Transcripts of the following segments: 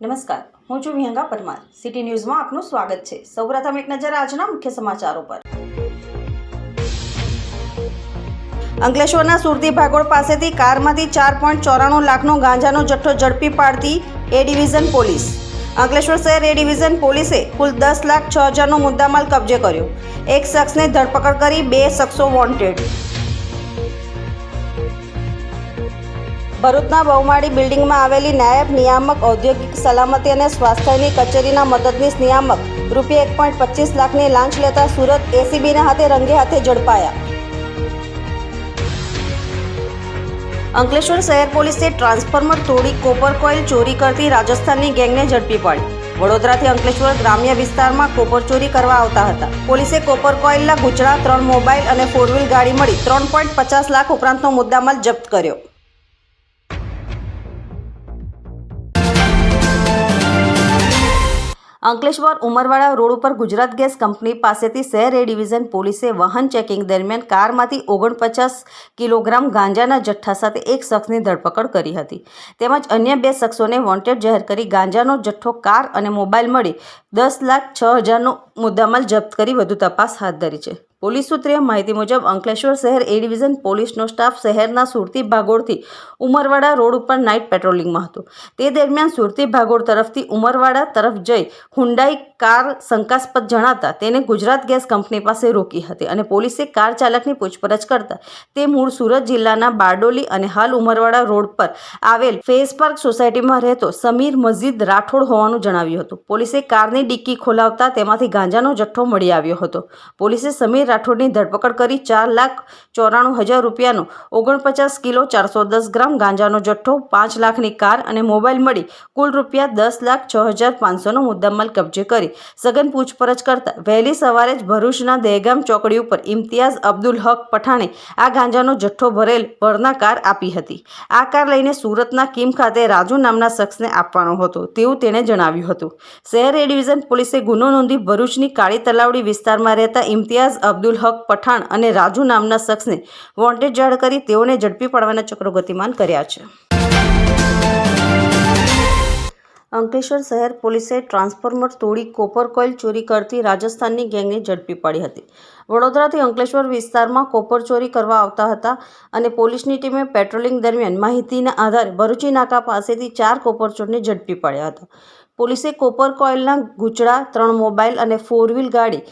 નમસ્કાર, હું છું વિહંગા પરમાર. સિટી ન્યૂઝમાં આપનું સ્વાગત છે. સૌપ્રથમ એક નજર આજના મુખ્ય સમાચારો પર. અંકલેશ્વરના સુરતી ભાગોળ પાસેથી કારમાંથી ચાર પોઈન્ટ ચોરાણું લાખનો ગાંજાનો જથ્થો ઝડપી પાડતી એ ડિવિઝન પોલીસ. અંકલેશ્વર શહેર એ ડિવિઝન પોલીસે કુલ દસ લાખ છ હજારનો મુદ્દામાલ કબજે કર્યો. એક શખ્સને ધરપકડ કરી, બે શખ્સો વોન્ટેડ ભરૂચના બહુમાળી બિલ્ડિંગમાં આવેલી નાયબ નિયામક, ઔદ્યોગિક સલામતી અને સ્વાસ્થ્યની કચેરીના મદદનીશ નિયામક રૂપિયા એક પોઈન્ટ પચીસ લાખની લાંચ લેતા સુરત એસીબીના હાથે રંગે હાથે ઝડપાયા. અંકલેશ્વર શહેર પોલીસે ટ્રાન્સફોર્મર તોડી કોપર કોઇલ ચોરી કરતી રાજસ્થાનની ગેંગને ઝડપી પાડી. વડોદરાથી અંકલેશ્વર ગ્રામ્ય વિસ્તારમાં કોપર ચોરી કરવા આવતા હતા. પોલીસે કોપર કોઇલના ગુચડા, ત્રણ મોબાઈલ અને ફોર વ્હીલ ગાડી મળી ત્રણ પોઈન્ટ પચાસ લાખ ઉપરાંતનો મુદ્દામાલ જપ્ત કર્યો. અંકલેશ્વર ઉમરવાડા રોડ ઉપર ગુજરાત ગેસ કંપની પાસેથી શહેર એ ડિવિઝન પોલીસે વાહન ચેકિંગ દરમિયાન કારમાંથી ઓગણપચાસ કિલોગ્રામ ગાંજાના જથ્થા સાથે એક શખ્સની ધરપકડ કરી હતી. તેમજ અન્ય બે શખ્સોને વોન્ટેડ જાહેર કરી ગાંજાનો જથ્થો, કાર અને મોબાઈલ મળી દસ લાખ છ હજારનો મુદ્દામાલ જપ્ત કરી વધુ તપાસ હાથ ધરી છે. પોલીસ સૂત્રે માહિતી મુજબ અંકલેશ્વર શહેર એ ડિવિઝન પોલીસનો સ્ટાફ શહેરના સુરતી ભાગોળથી ઉમરવાડા રોડ ઉપર નાઇટ પેટ્રોલિંગમાં હતો. તે દરમિયાન સુરતી ભાગોળ તરફથી ઉમરવાડા તરફ જઈ હુંડાઈ કાર શંકાસ્પદ જણાતા તેને ગુજરાત ગેસ કંપની પાસે રોકી હતી અને પોલીસે કાર ચાલકની પૂછપરછ કરતા તે મૂળ સુરત જિલ્લાના બારડોલી અને હાલ ઉમરવાડા રોડ પર આવેલ ફેસ પાર્ક સોસાયટીમાં રહેતો સમીર મસ્જિદ રાઠોડ હોવાનું જણાવ્યું હતું. પોલીસે કારની ડિક્કી ખોલાવતા તેમાંથી ગાંજાનો જથ્થો મળી આવ્યો હતો. પોલીસે સમીર રાઠોડની ધરપકડ કરી ચાર લાખ ચોરાણું હજાર રૂપિયાનો ઓગણપચાસ કિલો ચારસો દસ ગ્રામ ગાંજાનો જથ્થો, પાંચ લાખની કાર અને મોબાઈલ મળી કુલ રૂપિયા દસ લાખ છ હજાર પાંચસોનો મુદ્દામાલ કબજે કરી. સઘન પૂછપરછ કરતા વહેલી સવારે જ ભરૂચના દહેગામ ચોકડી ઉપર ઇમ્તિયાઝ અબ્દુલ હક પઠાણે આ ગાંજાનો જથ્થો ભરેલ વરના કાર આપી હતી. આ કાર લઈને સુરતના કિમ ખાતે રાજુ નામના શખ્સને આપવાનો હતો તેવું તેણે જણાવ્યું હતું. શહેર એ ડિવિઝન પોલીસે ગુનો નોંધી ભરૂચની કાળી તલાવડી વિસ્તારમાં રહેતા ઇમ્તિયાઝ અબ્દુલ હક પઠાણ અને રાજુ નામના શખ્સને વોન્ટેડ જાહેર કરી તેઓને ઝડપી પાડવાના ચક્રો ગતિમાન કર્યા છે. અંકલેશ્વર શહેર પોલીસે ટ્રાન્સફોર્મર તોડી કોપર કોઇલ ચોરી કરતી રાજસ્થાનની ગેંગને ઝડપી પાડી હતી. વડોદરાથી અંકલેશ્વર વિસ્તારમાં કોપર ચોરી કરવા આવતા હતા અને પોલીસની ટીમે પેટ્રોલિંગ દરમિયાન માહિતીના આધારે ભરૂચી નાકા પાસેથી ચાર કોપરચોરને ઝડપી પાડ્યા હતા. પોલીસે કોપર કોઇલના ગુચડા, ત્રણ મોબાઈલ અને ફોર વ્હીલ ગાડી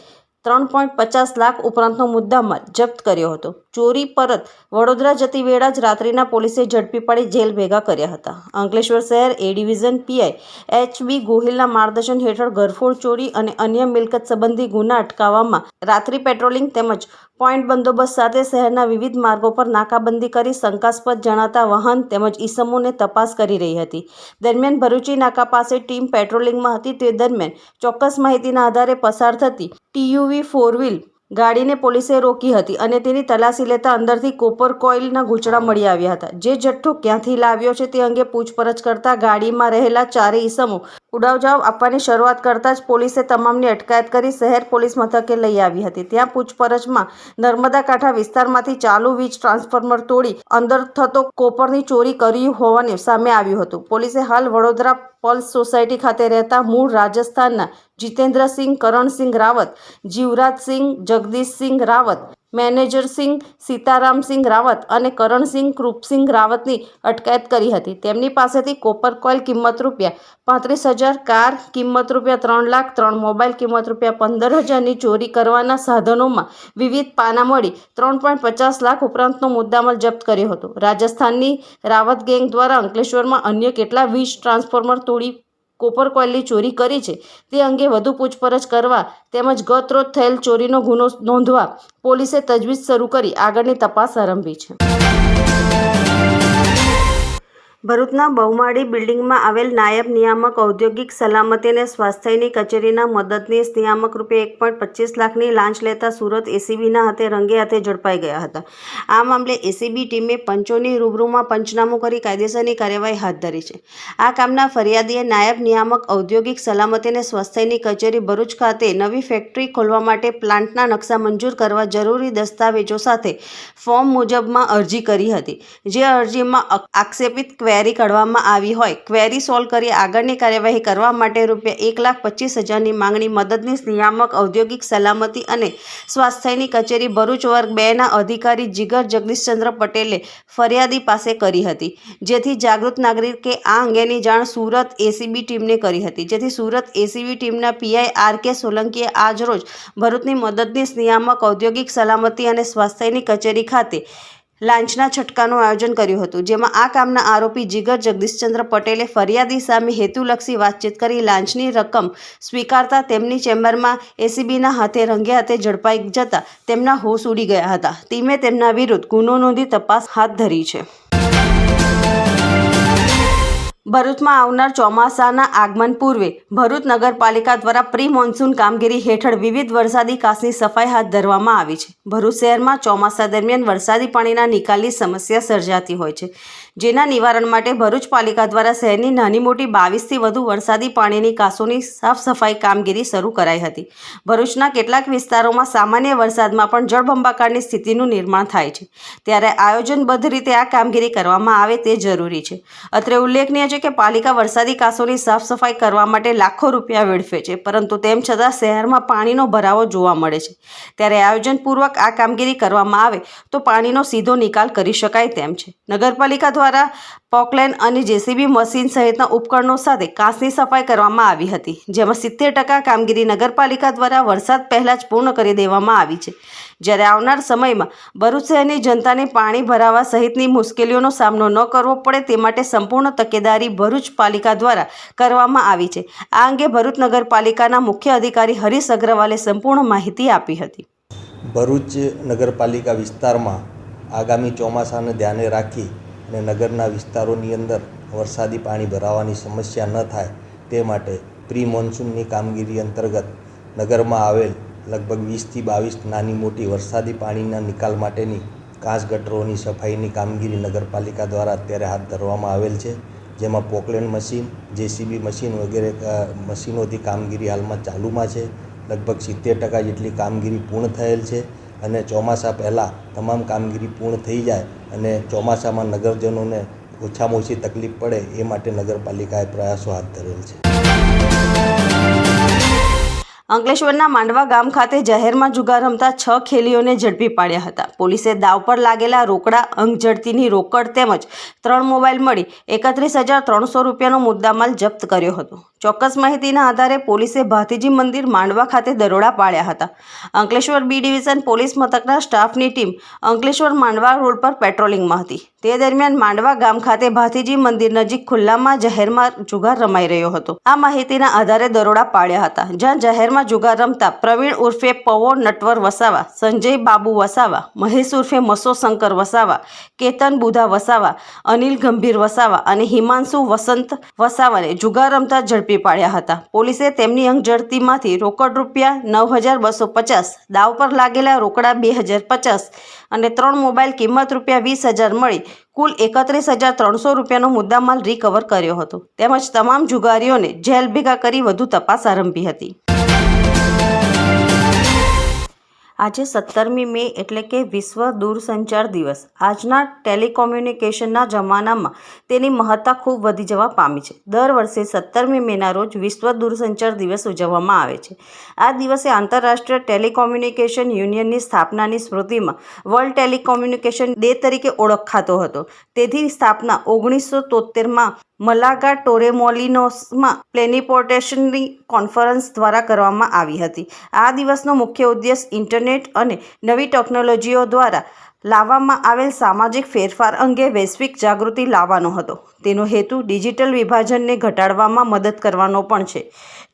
ત્રણ પોઈન્ટ પચાસ લાખ ઉપરાંતનો મુદ્દામાલ જપ્ત કર્યો હતો. ચોરી પરત વડોદરા જતી વેળા જ રાત્રિના પોલીસે ઝડપી પાડી જેલ ભેગા કર્યા હતા. અંકલેશ્વર શહેર A division PI H B ગોહિલના માર્ગદર્શન હેઠળ ઘરફોડ ચોરી અને અન્ય મિલકત સંબંધી ગુના અટકાવવામાં રાત્રિ પેટ્રોલિંગ તેમજ પોઈન્ટ બંદોબસ્ત સાથે શહેરના વિવિધ માર્ગો પર નાકાબંધી કરી શંકાસ્પદ જણાતા વાહન તેમજ ઈસમોને તપાસ કરી રહી હતી. દરમિયાન ભરૂચી નાકા પાસે ટીમ પેટ્રોલિંગમાં હતી. તે દરમિયાન ચોક્કસ માહિતીના આધારે પસાર થતી ટીયુવી ફોર વ્હીલ ગાડીને પોલીસે રોકી હતી અને તેની તલાશી લેતા અંદરથી કોપર કોઇલના ગૂંચડા મળી આવ્યા હતા. જે જથ્થો ક્યાંથી લાવ્યો છે તે અંગે પૂછપરછ કરતા ગાડીમાં રહેલા ચારે ઈસમો ઉડાવ જવાબ આપવાની શરૂઆત કરતાં જ પોલીસે તમામની અટકાયત કરી શહેર પોલીસ મથકે લઈ આવી હતી. ત્યાં પૂછપરછમાં નર્મદા કાંઠા વિસ્તારમાંથી ચાલુ વીજ ટ્રાન્સફોર્મર તોડી અંદર થતો કોપરની ચોરી કરી હોવાનું સામે આવ્યું હતું. પોલીસે હાલ વડોદરા પલ્સ સોસાયટી ખાતે રહેતા મૂળ રાજસ્થાનના જીતેન્દ્રસિંહ કરણસિંહ રાવત જીવરાજસિંહ જગદીશસિંહ રાવત મેનેજરસિંહ સીતારામસિંહ રાવત અને કરણસિંહ કૃપસિંહ રાવતની અટકાયત કરી હતી. તેમની પાસેથી કોપર કોઇલ કિંમત રૂપિયા પાંત્રીસ હજાર, કાર કિંમત રૂપિયા ત્રણ લાખ, ત્રણ મોબાઈલ કિંમત રૂપિયા પંદર હજારની ચોરી કરવાના સાધનોમાં વિવિધ પાના મળી ત્રણ પોઈન્ટ પચાસ લાખ ઉપરાંતનો મુદ્દામાલ જપ્ત કર્યો હતો. રાજસ્થાનની રાવત ગેંગ દ્વારા અંકલેશ્વરમાં અન્ય કેટલા વીજ ટ્રાન્સફોર્મર તોડી કોપર કોઇલની ચોરી કરી છે. તે અંગે વધુ પૂછપરછ કરવા તેમજ ગતરોજ થયેલ ચોરીનો ગુનો નોંધવા પોલીસે તજવીજ શરૂ કરી. આગળની તપાસ આરંભી છે. ભરૂચના બહુમાળી બિલ્ડિંગમાં આવેલ નાયબ નિયામક ઔદ્યોગિક સલામતી અને સ્વાસ્થ્યની કચેરીના મદદનીશ નિયામક રૂપે એક પોઈન્ટ પચીસ લાખની લાંચ લેતા સુરત એસીબીના હાથે રંગે હાથે ઝડપાઈ ગયા હતા. આ મામલે એસીબી ટીમે પંચોની રૂબરૂમાં પંચનામું કરી કાયદેસરની કાર્યવાહી હાથ ધરી છે. આ કામના ફરિયાદીએ નાયબ નિયામક ઔદ્યોગિક સલામતી અને સ્વાસ્થ્યની કચેરી ભરૂચ ખાતે નવી ફેક્ટરી ખોલવા માટે પ્લાન્ટના નકશા મંજૂર કરવા જરૂરી દસ્તાવેજો સાથે ફોર્મ મુજબમાં અરજી કરી હતી, જે અરજીમાં આક્ષેપિત ક્વેરી કાઢવામાં આવી હોય. ક્વેરી સોલ્વ કરી આગળની કાર્યવાહી કરવા માટે રૂપિયા એક લાખ પચીસ હજારની માંગણી મદદનીશ નિયામક, ઔદ્યોગિક સલામતી અને સ્વાસ્થ્યની કચેરી ભરૂચ વર્ગ બેના અધિકારી જીગર જગદીશચંદ્ર પટેલે ફરિયાદી પાસે કરી હતી, જેથી જાગૃત નાગરિકે આ અંગેની જાણ સુરત એસીબી ટીમને કરી હતી. જેથી સુરત એસીબી ટીમના પીઆઈ આર કે સોલંકીએ આજરોજ ભરૂચની મદદનીશ નિયામક, ઔદ્યોગિક સલામતી અને સ્વાસ્થ્યની કચેરી ખાતે લાંચના છટકાનું આયોજન કર્યું હતું, જેમાં આ કામના આરોપી જીગર જગદીશચંદ્ર પટેલે ફરિયાદી સામે હેતુલક્ષી વાતચીત કરી લાંચની રકમ સ્વીકારતા તેમની ચેમ્બરમાં એસીબીના હાથે રંગે હાથે ઝડપાઈ જતા તેમના હોશ ઉડી ગયા હતા. ટીમે તેમના વિરુદ્ધ ગુનો નોંધી તપાસ હાથ ધરી છે. ભરૂચમાં આવનાર ચોમાસાના આગમન પૂર્વે ભરૂચ નગરપાલિકા દ્વારા પ્રી મોન્સૂન કામગીરી હેઠળ વિવિધ વરસાદી કાસની સફાઈ હાથ ધરવામાં આવી છે. ભરૂચ શહેરમાં ચોમાસા દરમિયાન વરસાદી પાણીના નિકાલની સમસ્યા સર્જાતી હોય છે. જેના નિવારણ માટે ભરૂચ પાલિકા દ્વારા શહેરની નાની મોટી બાવીસથી વધુ વરસાદી પાણીની કાસોની સાફ સફાઈ કામગીરી શરૂ કરાઈ હતી. ભરૂચના કેટલાક વિસ્તારોમાં સામાન્ય વરસાદમાં પણ જળબંબાકારની સ્થિતિનું નિર્માણ થાય છે. ત્યારે આયોજનબદ્ધ રીતે આ કામગીરી કરવામાં આવે તે જરૂરી છે. અત્રે ઉલ્લેખનીય છે કે પાલિકા વરસાદી કાસોની સાફ સફાઈ કરવા માટે લાખો રૂપિયા વેડફે છે, પરંતુ તેમ છતાં શહેરમાં પાણીનો ભરાવો જોવા મળે છે. ત્યારે આયોજનપૂર્વક આ કામગીરી કરવામાં આવે તો પાણીનો સીધો નિકાલ કરી શકાય તેમ છે. નગરપાલિકા દ્વારા પોકલેન અને જેસીબી મશીન સહિતના ઉપકરણો સાથે કાંસની સફાઈ કરવામાં આવી હતી, જેમાં સિત્તેર ટકા કામગીરી નગરપાલિકા દ્વારા વરસાદ પહેલાં જ પૂર્ણ કરી દેવામાં આવી છે. જ્યારે આવનાર સમયમાં ભરૂચ શહેરની જનતાને પાણી ભરાવા સહિતની મુશ્કેલીઓનો સામનો ન કરવો પડે તે માટે સંપૂર્ણ તકેદારી ભરૂચ પાલિકા દ્વારા કરવામાં આવી છે. આ અંગે ભરૂચ નગરપાલિકાના મુખ્ય અધિકારી હરીશ અગ્રવાલે સંપૂર્ણ માહિતી આપી હતી. ભરૂચ નગરપાલિકા વિસ્તારમાં આગામી ચોમાસાને ધ્યાને રાખી અને નગરના વિસ્તારોની અંદર વરસાદી પાણી ભરાવાની સમસ્યા ન થાય તે માટે પ્રી મોન્સૂનની કામગીરી અંતર્ગત નગરમાં આવેલ લગભગ વીસથી બાવીસ નાની મોટી વરસાદી પાણીના નિકાલ માટેની કાચ ગટરોની સફાઈની કામગીરી નગરપાલિકા દ્વારા અત્યારે હાથ ધરવામાં આવેલ છે. જેમાં પોકલેન મશીન, જેસીબી મશીન વગેરે મશીનોથી કામગીરી હાલમાં ચાલુમાં છે. લગભગ સિત્તેર ટકા જેટલી કામગીરી પૂર્ણ થયેલ છે. અને ચોમાસા પહેલાં તમામ કામગીરી પૂર્ણ થઈ જાય અને ચોમાસામાં નગરજનોને ઓછામાં ઓછી તકલીફ પડે એ માટે નગરપાલિકાએ પ્રયાસો હાથ ધરેલ છે. અંકલેશ્વરના માંડવા ગામ ખાતે જાહેરમાં જુગાર રમતા છ ખેલીઓને ઝડપી પાડ્યા હતા. પોલીસે દાવ પર લાગેલા રોકડા અંક ઝડતીની રોકડ તેમજ ત્રણ મોબાઈલ મળી એકત્રીસ હજાર ત્રણસો રૂપિયાનો મુદ્દામાલ જપ્ત કર્યો હતો. ચોક્કસ માહિતીના આધારે પોલીસે ભાતીજી મંદિર માંડવા ખાતે દરોડા પાડ્યા હતા. અંકલેશ્વર બી ડિવિઝન પોલીસ મથકના સ્ટાફની ટીમ અંકલેશ્વર માંડવા રોડ પર પેટ્રોલિંગમાં હતી. તે દરમિયાન માંડવા ગામ ખાતે ભાતીજી મંદિર નજીક ખુલ્લામાં જાહેરમાં જુગાર રમાઈ રહ્યો હતો. આ માહિતીના આધારે દરોડા પાડ્યા હતા, જ્યાં જાહેરમાં જુગાર રમતા પ્રવીણ ઉર્ફે પવો નટવર વસાવા, સંજય બાબુ વસાવા, મહેશ ઉર્ફે મસો શંકર વસાવા, કેતન બુધા વસાવા, અનિલ ગંભીર વસાવા અને હિમાંશુ વસંત વસાવાને જુગાર રમતા ઝડપી પાડ્યા હતા. પોલીસે તેમની અંગ ઝડપીમાંથી રોકડ રૂપિયા નવ હજાર બસો પચાસ, દાવ પર લાગેલા રોકડા બે હજાર પચાસ અને ત્રણ મોબાઈલ કિંમત રૂપિયા વીસ હજાર મળી કુલ એકત્રીસ હજાર ત્રણસો રૂપિયાનો મુદ્દામાલ રિકવર કર્યો હતો. તેમજ તમામ જુગારીઓને જેલ ભેગા કરી વધુ તપાસ આરંભી હતી. આજે સત્તરમી મે એટલે કે વિશ્વ દૂરસંચાર દિવસ. આજના ટેલિકોમ્યુનિકેશનના જમાનામાં તેની મહત્તા ખૂબ વધી જવા પામી છે. દર વર્ષે સત્તરમી મેના રોજ વિશ્વ દૂરસંચાર દિવસ ઉજવવામાં આવે છે. આ દિવસે આંતરરાષ્ટ્રીય ટેલિકોમ્યુનિકેશન યુનિયનની સ્થાપનાની સ્મૃતિમાં વર્લ્ડ ટેલિકોમ્યુનિકેશન ડે તરીકે ઓળખાતો હતો. તેથી સ્થાપના ઓગણીસો તોતેરમાં મલાગા ટોરેમોલિનોસમાં પ્લેનિપોર્ટેશનની કોન્ફરન્સ દ્વારા કરવામાં આવી હતી. આ દિવસનો મુખ્ય ઉદ્દેશ ઇન્ટરનેટ અને નવી ટેકનોલોજીઓ દ્વારા લાવવામાં આવેલ સામાજિક ફેરફાર અંગે વૈશ્વિક જાગૃતિ લાવવાનો હતો. તેનો હેતુ ડિજિટલ વિભાજનને ઘટાડવામાં મદદ કરવાનો પણ છે.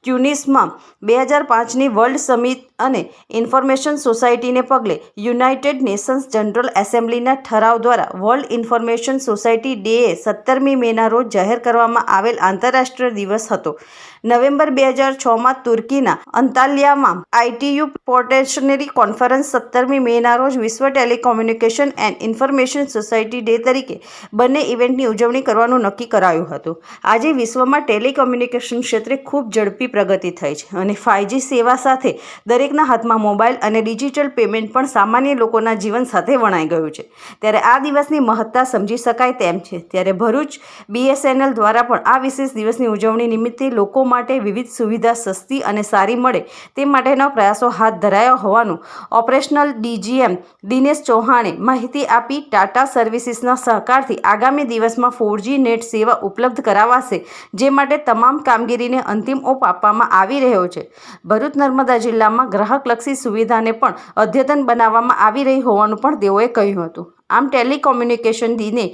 ટ્યુનિસમાં બે હજાર પાંચની વર્લ્ડ સમિટ અને ઇન્ફોર્મેશન સોસાયટીને પગલે યુનાઇટેડ નેશન્સ જનરલ એસેમ્બલીના ઠરાવ દ્વારા વર્લ્ડ ઇન્ફોર્મેશન સોસાયટી ડેએ સત્તરમી મેના રોજ જાહેર કરવામાં આવેલ આંતરરાષ્ટ્રીય દિવસ હતો. નવેમ્બર બે હજાર છમાં તુર્કીના અંતાલિયામાં આઈટીયુ પોટેશનરી કોન્ફરન્સ સત્તરમી મેના રોજ વિશ્વ telecommunication and information society day તરીકે બંને ઇવેન્ટની ઉજવણી કરવાનું નક્કી કરાયું હતું. આજે વિશ્વમાં ટેલિકોમ્યુનિકેશન ક્ષેત્રે ખૂબ ઝડપી પ્રગતિ થઈ છે અને ફાઇવજી સેવા સાથે દરેકના હાથમાં મોબાઈલ અને ડિજિટલ પેમેન્ટ પણ સામાન્ય લોકોના જીવન સાથે વણાઈ ગયું છે. ત્યારે આ દિવસની મહત્તા સમજી શકાય તેમ છે. ત્યારે ભરૂચ બીએસએનએલ દ્વારા પણ આ વિશેષ દિવસની ઉજવણી નિમિત્તે લોકો માટે વિવિધ સુવિધા સસ્તી અને સારી મળે તે માટેના પ્રયાસો હાથ ધરાયા હોવાનું ઓપરેશનલ ડીજીએમ દિનેશ ચૌહાણે માહિતી આપી. ટાટા સર્વિસીસના સહકારથી આગામી દિવસમાં ફોરજી નેટ સેવા ઉપલબ્ધ કરાવાશે, જે માટે તમામ કામગીરીને અંતિમ ઓપ આપવામાં આવી રહ્યો છે. ભરૂચ નર્મદા જિલ્લામાં ગ્રાહકલક્ષી સુવિધાને પણ અદ્યતન બનાવવામાં આવી રહી હોવાનું પણ તેઓએ કહ્યું હતું. આમ ટેલિકોમ્યુનિકેશન દિને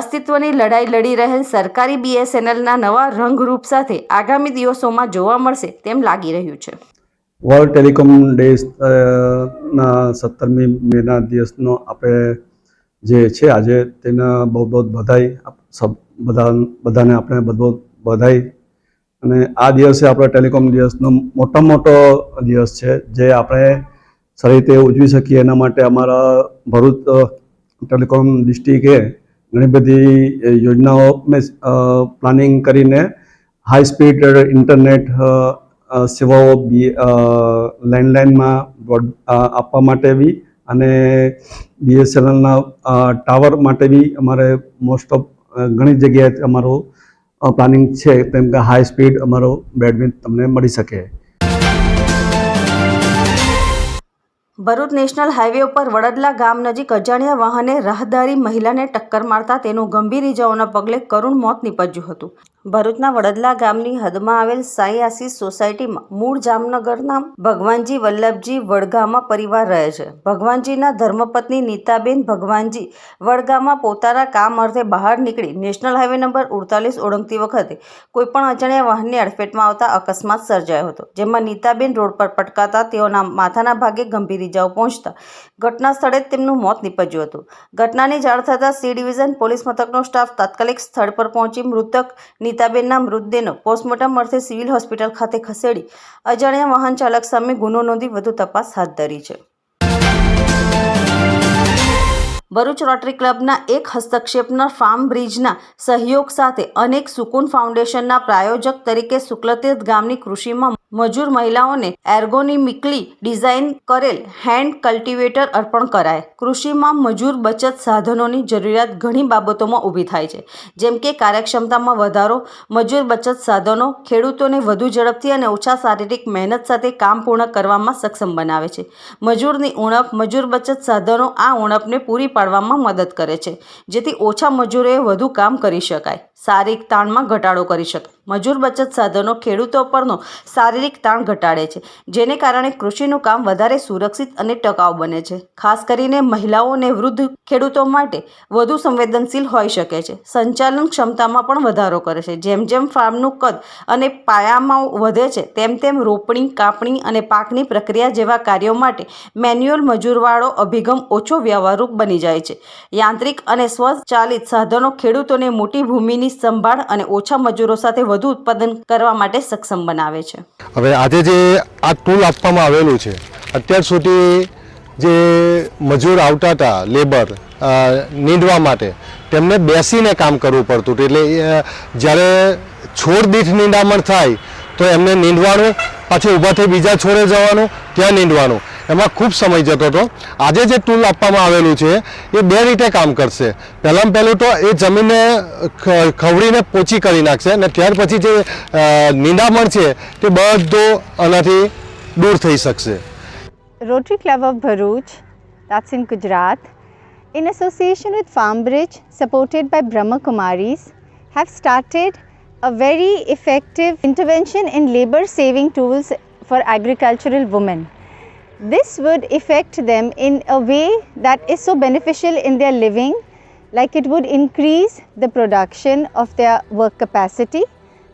અસ્તિત્વની લડાઈ લડી રહેલ સરકારી બીએસએનએલના નવા રંગરૂપ સાથે આગામી દિવસોમાં જોવા મળશે તેમ લાગી રહ્યું છે. વર્લ્ડ ટેલિકોમ ડે સત્તરમી મેના દિવસનો આપણે જે છે, આજે તેના બહુ બહુ બધાઈ બધા, બધાને આપણે બહુ બધાઈ અને આ દિવસે આપણો ટેલિકોમ દિવસનો મોટો મોટો દિવસ છે, જે આપણે સારી રીતે ઉજવી શકીએ એના માટે અમારા ભરૂચ ટેલિકોમ ડિસ્ટ્રિક્ટે ઘણી બધી યોજનાઓ મેં પ્લાનિંગ કરીને હાઈ સ્પીડ ઇન્ટરનેટ સેવાઓ બી લેન્ડલાઇનમાં બ્રોડ આપવા માટે બી અને બીએસએનએલના ટાવર માટે બી અમારે મોસ્ટ ઓફ ઘણી જગ્યાએ અમારું પ્લાનિંગ છે. તેમ કે હાઈ સ્પીડ અમારો બેડવિથ તમને મળી શકે. ભરૂચ નેશનલ હાઈવે ઉપર વડદલા ગામ નજીક અજાણ્યા વાહને રાહદારી મહિલાને ટક્કર મારતા તેનું ગંભીર ઇજાઓના પગલે કરુણ મોત નીપજ્યું હતું. ભરૂચના વડદલા ગામની હદમાં આવેલ સાંઈ આશીષ સોસાયટીમાં મૂળ જામનગરના ભગવાનજી વલ્લભજી વડગામા પરિવાર રહે છે. ભગવાનજીના ધર્મપત્ની નીતાબેન ભગવાનજી વડગામાં પોતાના કામ અર્થે બહાર નીકળી નેશનલ હાઈવે નંબર ઉડતાલીસ ઓળંગતી વખતે કોઈપણ અજાણ્યા વાહનની અડફેટમાં આવતા અકસ્માત સર્જાયો હતો, જેમાં નીતાબેન રોડ પર પટકાતા તેઓના માથાના ભાગે ગંભીર ઇજાઓ પહોંચતા ઘટના સ્થળે જ તેમનું મોત નીપજ્યું હતું. ઘટનાની જાણ થતાં સી ડિવિઝન પોલીસ મથકનો સ્ટાફ તાત્કાલિક સ્થળ પર પહોંચી મૃતક નીતાબેનના મૃતદેહનો પોસ્ટમોર્ટમ અર્થે સિવિલ હોસ્પિટલ ખાતે ખસેડી અજાણ્યા વાહન ચાલક સામે ગુનો નોંધી વધુ તપાસ હાથ ધરી છે. ભરૂચ રોટરી ક્લબના એક હસ્તક્ષેપના ફાર્મ બ્રિજના સહયોગ સાથે અનેક સુકૂન ફાઉન્ડેશનના પ્રાયોજક તરીકે શુક્લતીર્થ ગામની કૃષિમાં મજૂર મહિલાઓને એર્ગોનિમિકલી ડિઝાઇન કરેલ હેન્ડ કલ્ટિવેટર અર્પણ કરાય. કૃષિમાં મજૂર બચત સાધનોની જરૂરિયાત ઘણી બાબતોમાં ઊભી થાય છે. જેમ કે કાર્યક્ષમતામાં વધારો, મજૂર બચત સાધનો ખેડૂતોને વધુ ઝડપથી અને ઓછા શારીરિક મહેનત સાથે કામ પૂર્ણ કરવામાં સક્ષમ બનાવે છે. મજૂરની ઉણપ, મજૂર બચત સાધનો આ ઉણપને પૂરી પાડવામાં મદદ કરે છે, જેથી ઓછા મજૂરોએ વધુ કામ કરી શકાય. શારીરિક તાણમાં ઘટાડો કરી શકાય. મજૂર બચત સાધનો ખેડૂતો પરનો શારીરિક તાણ ઘટાડે છે, જેને કારણે કૃષિનું કામ વધારે સુરક્ષિત અને ટકાઉ બને છે. ખાસ કરીને મહિલાઓ અને વૃદ્ધ ખેડૂતો માટે વધુ સંવેદનશીલ હોઈ શકે છે. સંચાલન ક્ષમતામાં પણ વધારો કરે છે. જેમ જેમ ફાર્મનું કદ અને પાયામાં વધે છે, તેમ તેમ રોપણી, કાપણી અને પાકની પ્રક્રિયા જેવા કાર્યો માટે મેન્યુઅલ મજૂરવાળો અભિગમ ઓછો વ્યવહારૂપ બની જાય છે. યાંત્રિક અને સ્વચાલિત સાધનો ખેડૂતોને મોટી ભૂમિની સંભાળ અને ઓછા મજૂરો સાથે વધુ ઉત્પાદન કરવા માટે સક્ષમ બનાવે છે. હવે આજે જે આ ટૂલ આપવામાં આવેલું છે, અત્યાર સુધી જે મજૂર આવતા હતા લેબર નીંદવા માટે, તેમને બેસીને કામ કરવું પડતું એટલે જ્યારે છોડ દીઠ નીંદામણ થાય, તો એમને નીંદવાનું, પાછું ઊભા થઈ બીજા છોડે જવાનું, ત્યાં નીંદવાનું. એમાં ખૂબ સમય જતો હતો આજે જે ટૂલ આપવામાં આવેલું છે એ બે રીતે કામ કરશે પહેલાં પહેલું તો એ જમીનને ખવડીને પોચી કરી નાખશે અને ત્યાર પછી જે અ, નિંદામણ છે તે બધું આનાથી દૂર થઈ શકશે Rotary Club of Bharuch, that's in Gujarat, in association with Farmbridge, supported by Brahma Kumaris, have started a very effective intervention in labor saving tools for agricultural women. This would affect them in a way that is so beneficial in their living, like it would increase the production of their work capacity.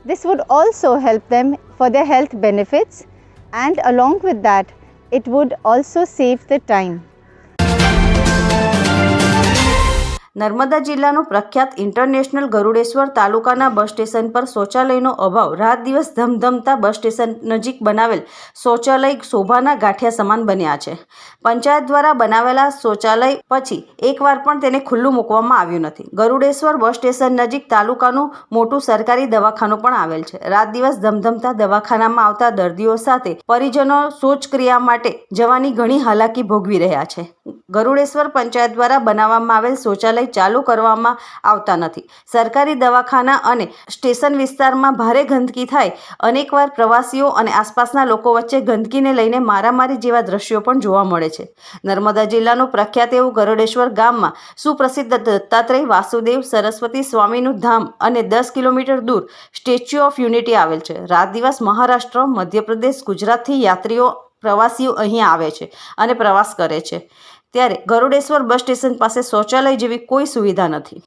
This would also help them for their health benefits, and along with that, it would also save the time. નર્મદા જિલ્લાનું પ્રખ્યાત international Garudeshwar તાલુકાના bus station પર શૌચાલયનો અભાવ. રાત દિવસ ધમધમતા bus station નજીક બનાવેલ શૌચાલય શોભાના ગાંઠિયા સમાન બન્યા છે. પંચાયત દ્વારા બનાવેલા શૌચાલય પછી એકવાર પણ તેને ખુલ્લું મૂકવામાં આવ્યું નથી. ગરુડેશ્વર બસ સ્ટેશન નજીક તાલુકાનું મોટું સરકારી દવાખાનું પણ આવેલ છે. રાત દિવસ ધમધમતા દવાખાનામાં આવતા દર્દીઓ સાથે પરિજનો શૌચક્રિયા માટે જવાની ઘણી હાલાકી ભોગવી રહ્યા છે. ગરુડેશ્વર પંચાયત દ્વારા બનાવવામાં આવેલ શૌચાલય ચાલુ કરવામાં આવતા નથી. સરકારી દવાખાના અને સ્ટેશન વિસ્તારમાં ભારે ગંદકી થાય. અનેકવાર પ્રવાસીઓ અને આસપાસના લોકો વચ્ચે ગંદકીને લઈને મારામારી જેવા દ્રશ્યો પણ જોવા મળે છે. નર્મદા જિલ્લાનું પ્રખ્યાત એવું ગરોડેશ્વર ગામમાં સુપ્રસિદ્ધ દત્તાત્રેય વાસુદેવ સરસ્વતી સ્વામીનું ધામ અને દસ કિલોમીટર દૂર સ્ટેચ્યુ ઓફ યુનિટી આવેલ છે. રાત દિવસ મહારાષ્ટ્ર, મધ્યપ્રદેશ, ગુજરાતથી યાત્રીઓ, પ્રવાસીઓ અહીં આવે છે અને પ્રવાસ કરે છે. ત્યારે ગરુડેશ્વર બસ સ્ટેશન પાસે શૌચાલય જેવી કોઈ સુવિધા નથી.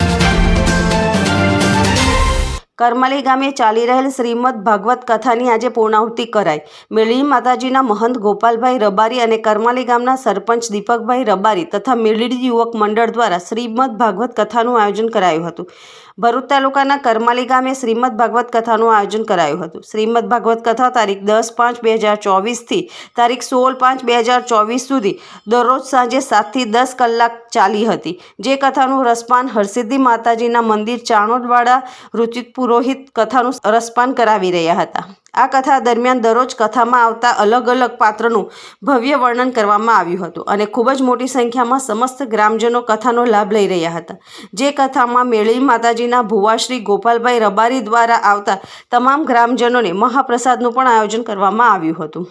કરમાલી ગામે ચાલી રહેલ શ્રીમદ ભાગવત કથાની આજે પૂર્ણાહુતિ કરાઈ. મેળવી માતાજીના મહંત ગોપાલભાઈ રબારી અને કરમાલી ગામના સરપંચ દીપકભાઈ રબારી તથા મેળડી યુવક મંડળ દ્વારા શ્રીમદ ભાગવત કથાનું આયોજન કરાયું હતું. ભરૂચ તાલુકાના કરમાલી ગામે શ્રીમદ ભાગવત કથાનું આયોજન કરાયું હતું. શ્રીમદ ભાગવત કથા તારીખ દસ પાંચ બે હજાર ચોવીસથી તારીખ સોળ પાંચ બે હજાર ચોવીસ સુધી દરરોજ સાંજે સાતથી દસ કલાક ચાલી હતી. જે કથાનું રસપાન હરસિદ્ધિ માતાજીના મંદિર ચાણોદવાડા રુચિત પુરોહિત કથાનું રસપાન કરાવી રહ્યા હતા. આ કથા દરમિયાન દરરોજ કથામાં આવતા અલગ અલગ પાત્રનું ભવ્ય વર્ણન કરવામાં આવ્યું હતું અને ખૂબ જ મોટી સંખ્યામાં સમસ્ત ગ્રામજનો કથાનો લાભ લઈ રહ્યા હતા. જે કથામાં મેળવી માતાજીના ભુવાશ્રી ગોપાલભાઈ રબારી દ્વારા આવતા તમામ ગ્રામજનોને મહાપ્રસાદનું પણ આયોજન કરવામાં આવ્યું હતું.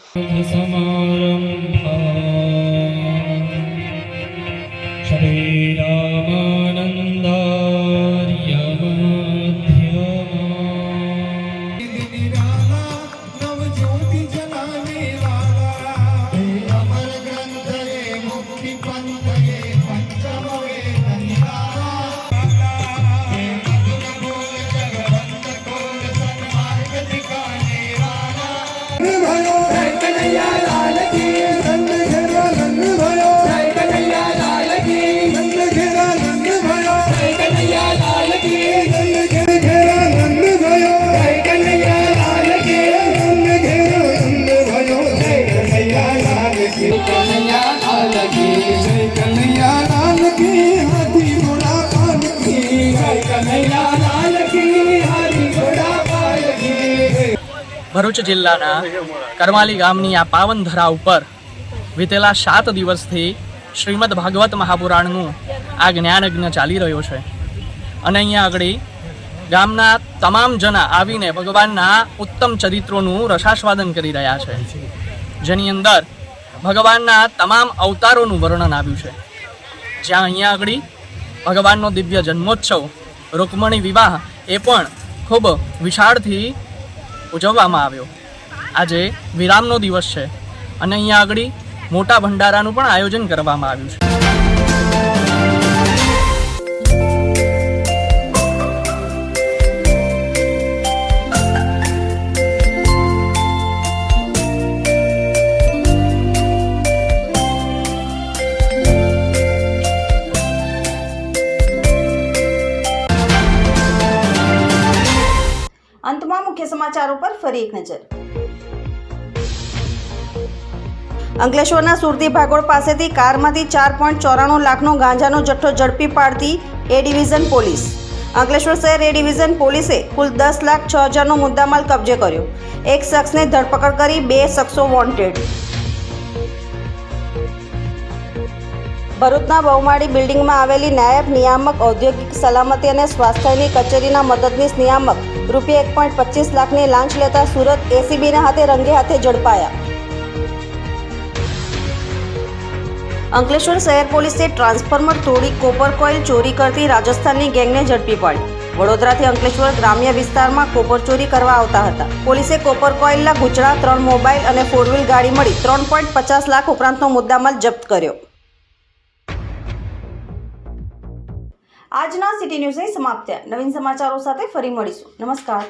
Funny. ભરૂચ જિલ્લાના કરમાલી ગામની આ પાવન ધરા ઉપર વીતેલા સાત દિવસથી શ્રીમદ ભાગવત મહાપુરાણનું આ જ્ઞાનયજ્ઞ ચાલી રહ્યો છે. અને અહીંયા આગળ ગામના તમામ જના આવીને ભગવાનના ઉત્તમ ચરિત્રોનું રસાસ્વાદન કરી રહ્યા છે. જેની અંદર ભગવાનના તમામ અવતારોનું વર્ણન આવ્યું છે. જ્યાં અહીંયા આગળ ભગવાનનો દિવ્ય જન્મોત્સવ, રૂકમણી વિવાહ એ પણ ખૂબ વિશાળથી ઉજવવામાં આવ્યો. આજે વિરામનો દિવસ છે અને અહીંયા આગળ મોટા ભંડારાનું પણ આયોજન કરવામાં આવ્યું છે. નજર. અંકલેશ્વરના સુરતી ભાગોળ પાસેથી કારમાંથી ચાર પોઈન્ટ ચોરાણું લાખનો ગાંજાનો જથ્થો ઝડપી પાડતી એ ડિવિઝન પોલીસ. અંકલેશ્વર શહેર એ ડિવિઝન પોલીસે કુલ દસ લાખ છ હજારનો મુદ્દામાલ કબજે કર્યો. એક શખ્સને ધરપકડ કરી બે શખ્સો વોન્ટેડ. ભરૂચના બહુમાળી બિલ્ડિંગમાં આવેલી નાયબ નિયામક ઔદ્યોગિક સલામતી અને સ્વાસ્થ્યની કચેરીના મદદનીશ નિયામક રૂપિયા એક પોઈન્ટ પચીસ લાખની લાંચ લેતા સુરત એસીબીના હાથે રંગે હાથે ઝડપાયા. અંકલેશ્વર શહેર પોલીસે ટ્રાન્સફોર્મર તોડી કોપર કોઇલ ચોરી કરતી રાજસ્થાનની ગેંગને ઝડપી પાડી. વડોદરાથી અંકલેશ્વર ગ્રામ્ય વિસ્તારમાં કોપર ચોરી કરવા આવતા હતા. પોલીસે કોપર કોઇલના ગુચડા, ત્રણ મોબાઈલ અને ફોર વ્હીલ ગાડી મળી ત્રણ પોઈન્ટ પચાસ લાખ ઉપરાંતનો મુદ્દામાલ જપ્ત કર્યો. આજના સિટી ન્યૂઝ અહીં સમાપ્ત. નવીન સમાચારો સાથે ફરી મળીશું. નમસ્કાર.